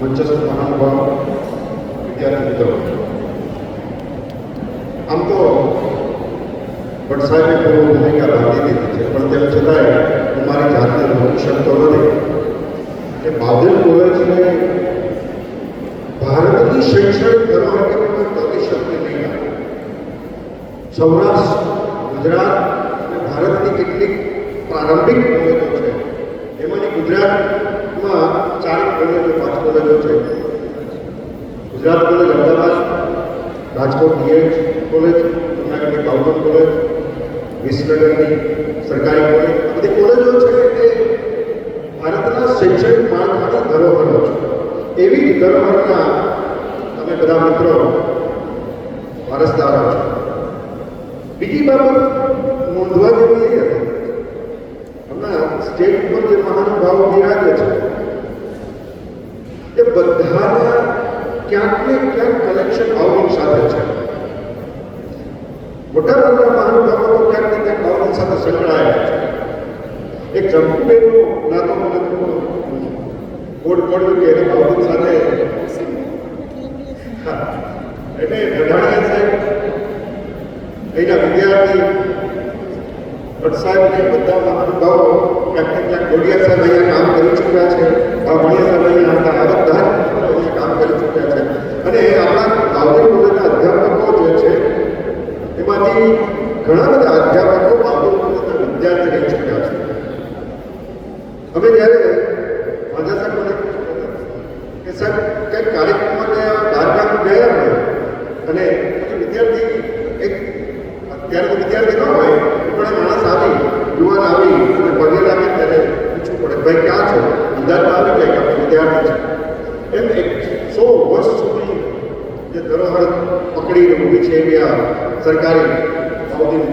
મંચસ્થ મહાનુભાવ વિદ્યાર્થી મિત્રો આમ તો ભટ્ટ સાહેબે પૂર્વ ભૂમિકા બાંધી દીધી છે પણ તેમ છતાંય હું મારી જાતને રોકી શકતો નથી કે બાદલ કોલેજને ભારતની શૈક્ષણિક ધરોહર કે કોઈ પ્રતિશતની નહીં આવે સૌરાષ્ટ્ર ગુજરાત અને ભારતની કેટલીક પ્રારંભિક કોલેજો છે એમાંની ગુજરાતમાં ચાર કોલેજો પાંચ કોલેજો છે Gujarat college Ahmedabad Rajkot DH college જૂનાગઢની બાઉકન કોલેજ વિસનગરની સરકારી કોલેજ બધી કોલેજો છે કે ભારતના શૈક્ષણિક માળખાની ધરોહરો છે. એવી ધરોહરના તમે બધા મિત્રો વારસદારો છો. બીજી બાબત નોંધવા જેવી એ હતી. હમણાં સ્ટેટ ઉપર જે મહાનુભાવો બિરાજે છે, એ બધાના ક્યાંક ને ક્યાંક કનેક્શન ભાવની સાથે છે. મોટાભાગના મહાનુભાવો તો ક્યાંક ને ક્યાંક ભાવની સાથે સંકળાયેલા છે. એક ચંપુબેનનું નાતો મને કોડ પડ્યું કે એને ભાવની સાથે એટલે ગઢાણીયા સાહેબ અહીંના વિદ્યાર્થી સાહેબ ને બધા મહાનુભાવો ક્યાંક ને ક્યાંક ગોડિયા સાહેબ અહીંયા કામ કરી ચૂક્યા છે. બાવળિયા સાહેબ અહીંયા હતા આ બધા અહીંયા કામ કરી ચૂક્યા છે. અને આપણા બાવળી કોલેજના અધ્યાપકો જે છે, એમાંથી ઘણા બધા અધ્યાપકો પણ વિદ્યાર્થી રહી ચૂક્યા છે. અમે જ્યારે માધા સાહેબ મને કે સાહેબ, કંઈક કાર્યક્રમમાં ગયા બહાર ગયા અને વિદ્યાર્થી એક અત્યારે તો વિદ્યાર્થી ન હોય પણ માણસ આવી યુવાન આવી અને પગે લાગે ત્યારે પૂછવું પડે ભાઈ ક્યાં છો અંદાજમાં આવી જાય કે આપણે વિદ્યાર્થી છે એમ એક સો વર્ષ સુધી જે ધરોહર પકડીને ઊભી છે એવી સરકારી સાઉદી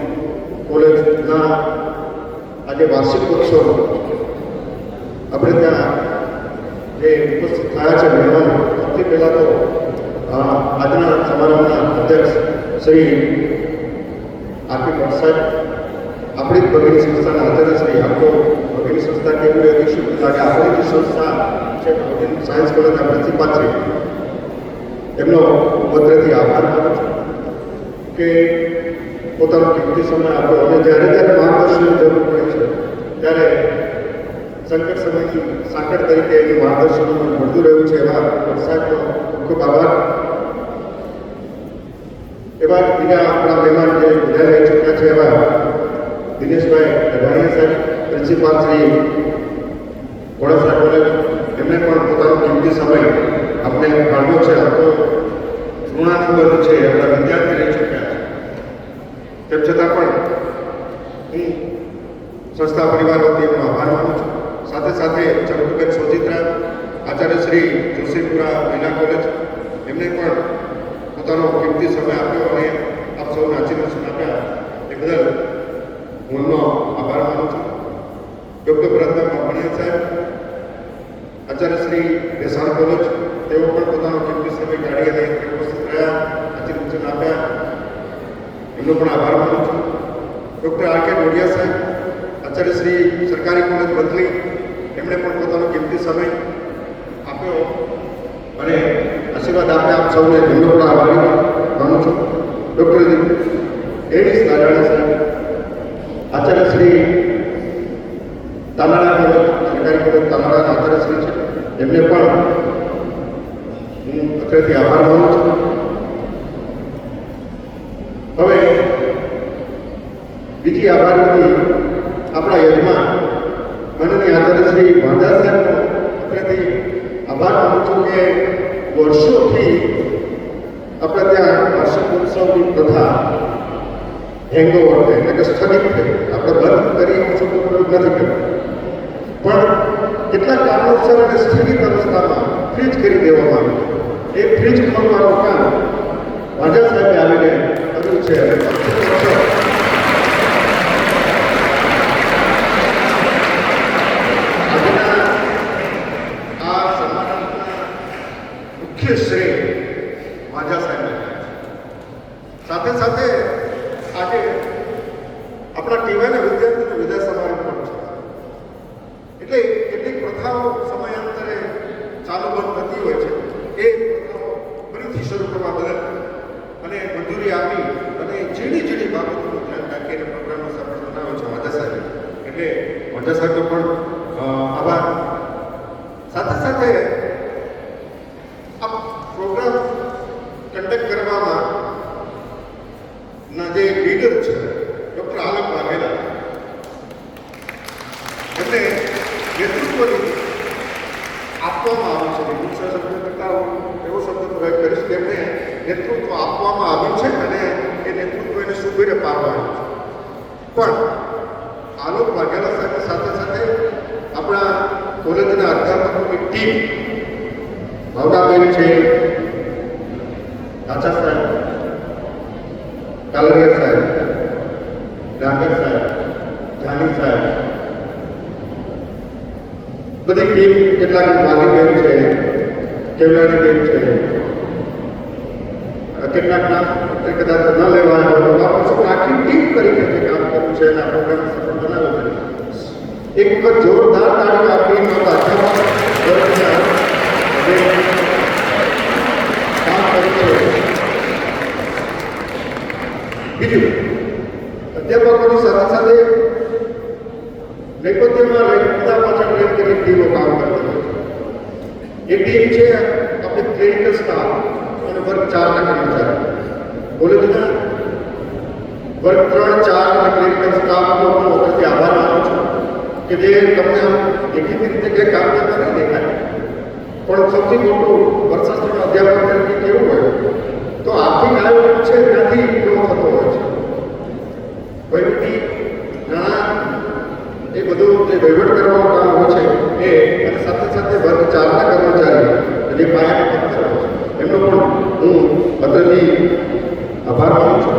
કોલેજના આજે વાર્ષિક ઉત્સવ આપણે ત્યાં જે ઉપસ્થિત થયા છે મહેમાનો, સૌથી પહેલાં તો આજના સમારંભના અધ્યક્ષ શ્રી આરપી ભટ્ટ આપણી જ ભગીની સંસ્થાના અધ્યક્ષ શ્રી આપણો ભગીની સંસ્થા કેવું વિશે લાગે આપણી જે સંસ્થા છે સાયન્સ કોલેજના પ્રિન્સિપાલ છે. એમનો પત્રથી આભાર માનું છું કે પોતાનો કિંમતી સમય આપ્યો. અને જ્યારે જ્યારે માર્ગદર્શનની જરૂર પડે છે, ત્યારે સંકટ સમયથી સાંકળ તરીકે એનું માર્ગદર્શન મળતું રહ્યું છે. એવા સાહેબનો ખૂબ આભાર. એવા બીજા આપણા મહેમાન જે બધા રહી ચૂક્યા છે, એવા દિનેશભાઈ અઢાણીયા સાહેબ, પ્રિન્સિપાલ શ્રી વડોદરા કોલેજ, એમને પણ પોતાનો કિંમતી સમય આપણે કાઢ્યો છે. આ ઋણાનુબંધ છે, આપણા વિદ્યાર્થી રહી ચૂક્યા છે. તેમ છતાં પણ હું સંસ્થા પરિવાર વતી એમનો આભાર માનું છું. સાથે સાથે ચંદ્રબેન સોજિત્રા, આચાર્ય શ્રી જોશીપુરા મહિલા કોલેજ, એમને પણ પોતાનો કિંમતી સમય આપ્યો અને આપ સૌને આશીર્વાદ આપ્યા એ બદલ હું એમનો આભાર માનું છું. ડૉક્ટર ભરતભાઈ બામણિયા સાહેબ, આચાર્ય શ્રી દેસાણ કોલેજ, તેઓ પણ પોતાનો કિંમતી સમય કાઢી અને ઉપસ્થિત રહ્યા આશીર્વચન આપ્યા એમનો પણ આભાર માનું છું. ડૉક્ટર આર કે ડોડિયા સાહેબ, આચાર્ય શ્રી સરકારી કોલેજ બદલી એમણે પણ પોતાનો કિંમતી સમય આપ્યો અને આશીર્વાદ આપ્યા આપ સૌને એમનો પણ આભારી માનું છું. ડૉક્ટર એડીસ નારાયણ સાહેબ, આચાર્ય શ્રી તાનાળા કોલેજ, સરકારી કોલેજ તાનાળા આચાર્ય શ્રી છે. એમને પણ હું અત્યારથી આભાર માનું છું. હવે બીજી આભાર હતી આપણા યજમાન, માનનીય આચાર્ય શ્રી ભાંડા સાહેબનો આભાર માનું છું કે વર્ષોથી આપણે ત્યાં વાર્ષિક ઉત્સવની પ્રથા હેંગઓવર એટલે કે સ્થગિત થઈ. આપણે બંધ કરી એવો ઉપયોગ નથી કર્યો. પણ કેટલાક કારણોસર અને સ્થગિત અવસ્થામાં ફ્રીજ કરી દેવામાં આવ્યું. એ ફ્રીજ ખોલવાનું સાથે સાથે આજે આપણા ટીવાયના વિદ્યાર્થીઓને વિદાય સમારંભ પણ છે. એટલે કેટલીક પ્રથાઓ સમયાંતરે ચાલુ બંધ થતી હોય છે. એ પ્રથાઓ ફરીથી શરૂ કરવા બદલ અને મંજૂરી આપી અને ઝીણી ઝીણી બાબતોનું ધ્યાન રાખીને પ્રોગ્રામનો સફળ બનાવે છે. વાજા સાહેબ. એટલે વાજા સાહેબ આપવામાં આવ્યું છે. ગુસ્સા શબ્દ કરતા એવો શબ્દ પ્રયોગ કરીશ. કે એમને નેતૃત્વ આપવામાં આવ્યું છે અને એ નેતૃત્વ એને સુબેરે પાડવાનું છે. પણ આલોક વાઘેલા સાથે સાથે સાથે આપણા કોલેજના અધ્યાપકોની ટીમ ભાવનાબેન છે રાજા સાહેબ કાલરિયા સાહેબ ડાંગર સાહેબ જાની સાહેબ બધી ટીમ કેટલાક માલિકબેન છે. કેવલાની બેન છે. અ, કેટલાક નામ એ કદાચ ન લેવાય હોય તો આપણે સૌ આખી ટીમ તરીકે જે કામ કર્યું છે અને આ પ્રોગ્રામ સફળ બનાવ્યો છે. એક વખત જોરદાર તાળીઓ આપી મારા અધ્યાપક વર્ગને જે કામ કર્યું છે. બીજું અધ્યાપકોની સાથે સાથે નૈપથ્યમાં રહી બધા પાછળ રહી કરીને ટીમો કામ કરતી હોય છે એ ટીમ છે આપણી ક્લિનિકલ સ્ટાફ અને વર્ગ ચારના કર્મચારી કોલેજના વર્ગ ત્રણ ચાર અને ક્લિનિકલ સ્ટાફનો પણ વખતથી આભાર માનું છું કે જે તમને આમ દેખીતી રીતે કંઈ કામ કરતા નહીં દેખાય પણ સૌથી મોટું વર્ષાસ્ત્રના અધ્યાપક તરીકે કેવું હોય તો આર્થિક આયોજન છે ત્યાંથી ગ્રો થતો હોય છે વહીવટી નાણાં એ બધું જે વહીવટ કરવાનું કામ હોય છે એ અને સાથે સાથે વર્ગ ચારના કર્મચારી જે પાયાના પથ્થર હોય છે એમનો પણ હું બદલની આભાર માનું છું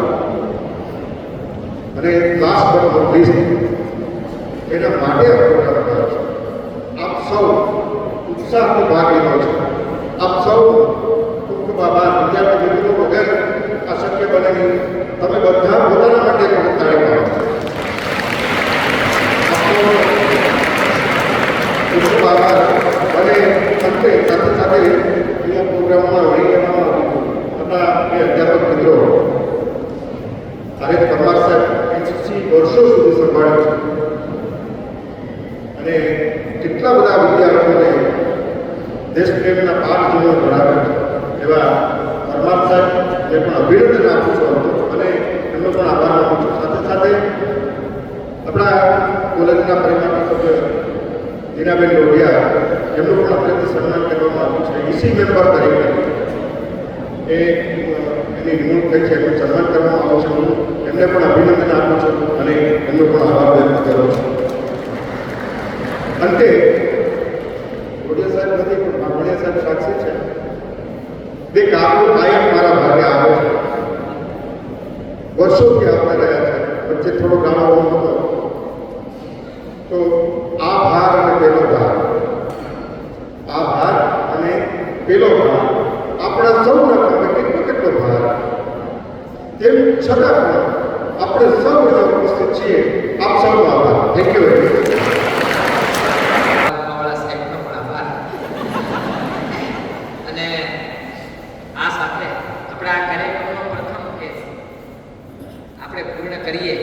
અને લાસ્ટ બટ નોટ લીસ્ટ એના માટે આપ સૌ ઉત્સાહનો ભાગ લીધો છે. આપ સૌ ટૂંકમાં આભાર વિદ્યાર્થી મિત્રો વગર આ બને નહીં. તમે બધા પોતાના માટે પણ તાળી પાડો આભાર અને અંતે સાથે પ્રોગ્રામમાં વહી લેવામાં અધ્યાપક મિત્રો આરે પરમાર સાહેબ એનસીસી વર્ષો સુધી સંભાળ્યો અને કેટલા બધા વિદ્યાર્થીઓને દેશપ્રેમના પાઠ જેવો ભણાવ્યો એવા પરમાર એ પણ અભિનંદન આપું છું અને એમનો પણ આભાર માનું છું. સાથે સાથે આપણા કોલેજના પરિવારના સભ્ય દીનાબેન લોઢિયા, એમનું પણ અત્યંત સન્માન કરવામાં આવ્યું છે. ઈસી મેમ્બર તરીકે એ એની નિમણૂક થઈ છે. એનું સન્માન કરવામાં આવ્યું છે. એમને પણ અભિનંદન આપું છું અને એમનો પણ આભાર વ્યક્ત કરું અંતે લોઢિયા સાહેબ નથી, પણ બામણિયા સાહેબ સાક્ષી છે. તે કાકો કાયમ મારા ભાગે આવે છે. વર્ષોથી આવતા રહ્યા છે. વચ્ચે થોડો ગાળો હતો. તો આ ભાર અને પેલો ભાર. આ ભાર અને પેલો ભાર. આપણા સૌના કેટલો કેટલો ભાર. તેમ છતાં પણ આપણે સૌ અહીંયા ઉપસ્થિત છીએ. આપ સૌનો આભાર. થેન્ક યુ વેરી મચ અને આ સાથે આપણે આ કાર્યક્રમનો પ્રથમ કેસ આપણે પૂર્ણ કરીએ.